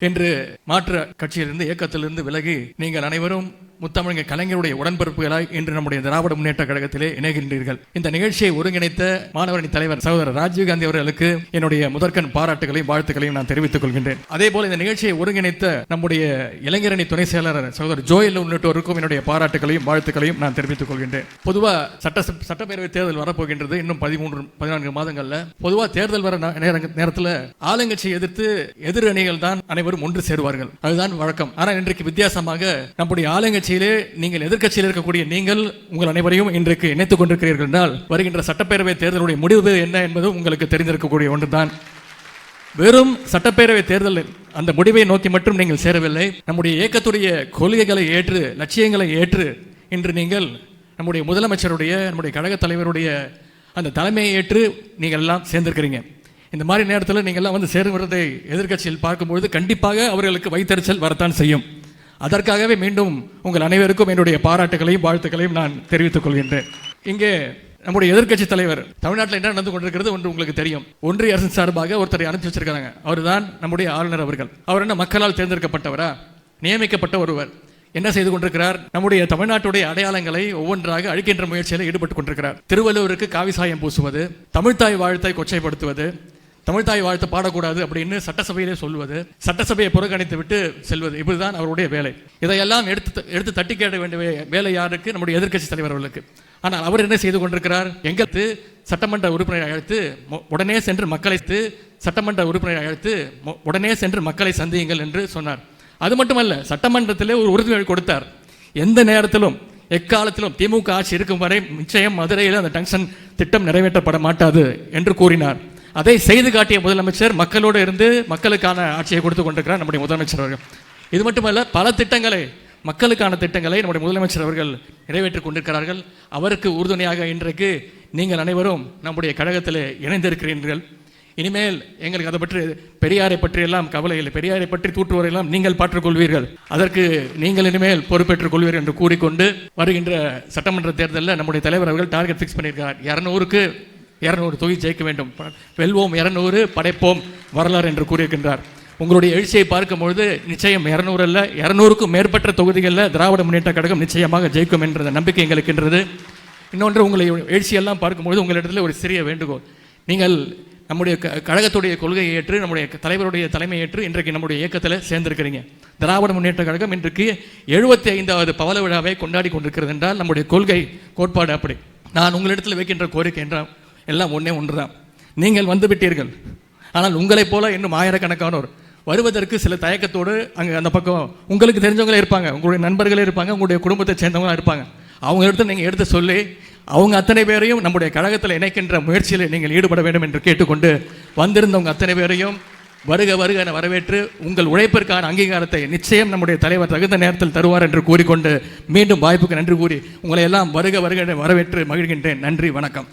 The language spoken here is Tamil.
என்று மாற்று கட்சியிலிருந்து இயக்கத்திலிருந்து விலகி நீங்கள் அனைவரும் முத்தமிழங்க கலைஞருடைய உடன்பிறப்புகளாய் இன்று நம்முடைய திராவிட முன்னேற்ற கழகத்திலே இணைகின்றீர்கள். இந்த நிகழ்ச்சியை ஒருங்கிணைத்த மாணவரணி தலைவர் சகோதரர் ராஜீவ்காந்தி அவர்களுக்கு என்னுடைய முதற்கண் பாராட்டுகளையும் வாழ்த்துக்களையும் நான் தெரிவித்துக் கொள்கின்றேன். அதே போல இந்த நிகழ்ச்சியை ஒருங்கிணைத்த நம்முடைய இளைஞரணி துணை செயலாளர் சகோதரர் ஜோயல் உள்ளிட்டோருக்கும் என்னுடைய பாராட்டுகளையும் வாழ்த்துக்களையும் நான் தெரிவித்துக் கொள்கின்றேன். பொதுவா சட்ட சட்டப்பேரவை தேர்தல் வரப்போகின்றது. இன்னும் பதிமூன்று பதினான்கு மாதங்கள்ல. பொதுவா தேர்தல் வர நேரத்தில் ஆளுங்கட்சியை எதிர்த்து எதிர் அணிகள் தான் அனைவரும் ஒன்று சேருவார்கள். அதுதான் வழக்கம். ஆனால் இன்றைக்கு வித்தியாசமாக நம்முடைய ஆளுங்கட்சியிலே நீங்கள் எதிர்க்கட்சியில் இருக்கக்கூடிய நீங்கள் உங்கள் அனைவரையும் இன்றைக்கு இணைத்துக் கொண்டிருக்கிறீர்கள் என்றால் வருகின்ற சட்டப்பேரவை தேர்தலுடைய முடிவு என்ன என்பது உங்களுக்கு தெரிந்திருக்கக்கூடிய ஒன்றுதான். வெறும் சட்டப்பேரவை தேர்தல் அந்த முடிவை நோக்கி மட்டும் நீங்கள் சேரவில்லை நம்முடைய இயக்கத்துடைய கொள்கைகளை ஏற்று லட்சியங்களை ஏற்று இன்று நீங்கள் நம்முடைய முதலமைச்சருடைய நம்முடைய கழக தலைவருடைய அந்த தலைமையை ஏற்று நீங்கள் எல்லாம் சேர்ந்திருக்கிறீங்க. இந்த மாதிரி நேரத்தில் நீங்கள்லாம் வந்து சேருவதை எதிர்க்கட்சியில் பார்க்கும்பொழுது கண்டிப்பாக அவர்களுக்கு வைத்தறிச்சல் வரத்தான் செய்யும். அதற்காகவே மீண்டும் உங்கள் அனைவருக்கும் என்னுடைய பாராட்டுகளையும் வாழ்த்துக்களையும் நான் தெரிவித்துக் கொள்கின்றேன். இங்கே நம்முடைய எதிர்க்கட்சி தலைவர் தமிழ்நாட்டில் என்ன நடந்து கொண்டிருக்கிறது ஒன்று உங்களுக்கு தெரியும். ஒன்றிய அரசின் சார்பாக ஒருத்தரை அனுப்பி வச்சிருக்காங்க. அவர்தான் நம்முடைய ஆளுநர் அவர்கள். அவர் என்ன மக்களால் தேர்ந்தெடுக்கப்பட்டவரா? நியமிக்கப்பட்ட ஒருவர். என்ன செய்து கொண்டிருக்கிறார்? நம்முடைய தமிழ்நாட்டுடைய அடையாளங்களை ஒவ்வொன்றாக அழிக்கின்ற முயற்சியில் ஈடுபட்டு கொண்டிருக்கிறார். திருவள்ளுவருக்கு காவி சாயம் பூசுவது தமிழ்த்தாய் வாழ்த்தை கொச்சைப்படுத்துவது தமிழ்தாய் வாழ்த்து பாடக்கூடாது அப்படின்னு சட்டசபையிலே சொல்வது சட்டசபையை புறக்கணித்து விட்டு செல்வது இப்படிதான் அவருடைய வேலை. இதையெல்லாம் எடுத்து எடுத்து தட்டி கேட்ட வேண்டிய வேலை யாருக்கு? நம்முடைய எதிர்க்கட்சி தலைவர் அவர்களுக்கு. ஆனால் அவர் என்ன செய்து கொண்டிருக்கிறார்? எங்கத்து சட்டமன்ற உறுப்பினரை அழைத்து உடனே சென்று மக்களை சட்டமன்ற உறுப்பினரை அழைத்து உடனே சென்று மக்களை சந்தியுங்கள் என்று சொன்னார். அது மட்டுமல்ல சட்டமன்றத்திலே ஒரு உறுதிமொழி கொடுத்தார். எந்த நேரத்திலும் எக்காலத்திலும் திமுக ஆட்சி இருக்கும் வரை நிச்சயம் மதுரையில் அந்த டங்ஷன் திட்டம் நிறைவேற்றப்பட மாட்டாது என்று கூறினார். அதை செய்து காட்டிய முதலமைச்சர் மக்களோடு இருந்து மக்களுக்கான ஆட்சியை கொடுத்து கொண்டிருக்கிறார் நம்முடைய முதலமைச்சர் அவர்கள். இது மட்டுமல்ல பல திட்டங்களை மக்களுக்கான திட்டங்களை நம்முடைய முதலமைச்சர் அவர்கள் நிறைவேற்றி கொண்டிருக்கிறார்கள். அவருக்கு உறுதுணையாக இன்றைக்கு நீங்கள் அனைவரும் நம்முடைய கழகத்தில் இணைந்திருக்கிறீர்கள். இனிமேல் எங்களுக்கு அதை பற்றி பெரியாரை பற்றி எல்லாம் கவலை இல்லை. பெரியாரை பற்றி தூற்றுவரையெல்லாம் நீங்கள் பாற்றுக் கொள்வீர்கள். அதற்கு நீங்கள் இனிமேல் பொறுப்பேற்றுக் கொள்வீர்கள் என்று கூறிக்கொண்டு வருகின்ற சட்டமன்ற தேர்தலில் நம்முடைய தலைவர் அவர்கள் டார்கெட் ஃபிக்ஸ் பண்ணியிருக்கார் இரநூறுக்கு இரநூறு தொகுதி ஜெயிக்க வேண்டும். வெல்வோம் இரநூறு படைப்போம் வரலாறு என்று கூறியிருக்கின்றார். உங்களுடைய எழுச்சியை பார்க்கும்பொழுது நிச்சயம் இரநூறு அல்ல இரநூறுக்கும் மேற்பட்ட தொகுதிகளில் திராவிட முன்னேற்ற கழகம் நிச்சயமாக ஜெயிக்கும் என்ற நம்பிக்கை எங்களுக்கு என்றது இன்னொன்று உங்களை எழுச்சியெல்லாம் பார்க்கும்பொழுது உங்களிடத்தில் ஒரு சிறிய வேண்டுகோள். நீங்கள் நம்முடைய க- கழகத்துடைய கொள்கையை ஏற்று நம்முடைய தலைவருடைய தலைமை ஏற்று இன்றைக்கு நம்முடைய இயக்கத்தில் சேர்ந்திருக்கிறீங்க. திராவிட முன்னேற்ற கழகம் இன்றைக்கு எழுபத்தி ஐந்தாவது பவள விழாவை கொண்டாடி கொண்டிருக்கிறது என்றால் நம்முடைய கொள்கை கோட்பாடு அப்படி. நான் உங்களிடத்தில் வைக்கின்ற கோரிக்கை என்றால் எல்லாம் ஒன்றே ஒன்று தான் நீங்கள் வந்து விட்டீர்கள். ஆனால் உங்களைப் போல இன்னும் ஆயிரக்கணக்கானோர். வருவதற்கு சில தயக்கத்தோடு அங்கே அந்த பக்கம் உங்களுக்கு தெரிஞ்சவங்களே இருப்பாங்க. உங்களுடைய நண்பர்களே இருப்பாங்க. உங்களுடைய குடும்பத்தை சேர்ந்தவங்களா இருப்பாங்க. அவங்க இடத்துல நீங்கள் எடுத்து சொல்லி அவங்க அத்தனை பேரையும் நம்முடைய கழகத்தில் இணைக்கின்ற முயற்சியில் நீங்கள் ஈடுபட வேண்டும் என்று கேட்டுக்கொண்டு வந்திருந்தவங்க அத்தனை பேரையும் வருக வருக என வரவேற்று உங்கள் உழைப்பிற்கான அங்கீகாரத்தை நிச்சயம் நம்முடைய தலைவர் தகுந்த நேரத்தில் தருவார் என்று கூறிக்கொண்டு மீண்டும் வாய்ப்புக்கு நன்றி கூறி உங்களை எல்லாம் வருக வருக என வரவேற்று மகிழ்கின்றேன். நன்றி வணக்கம்.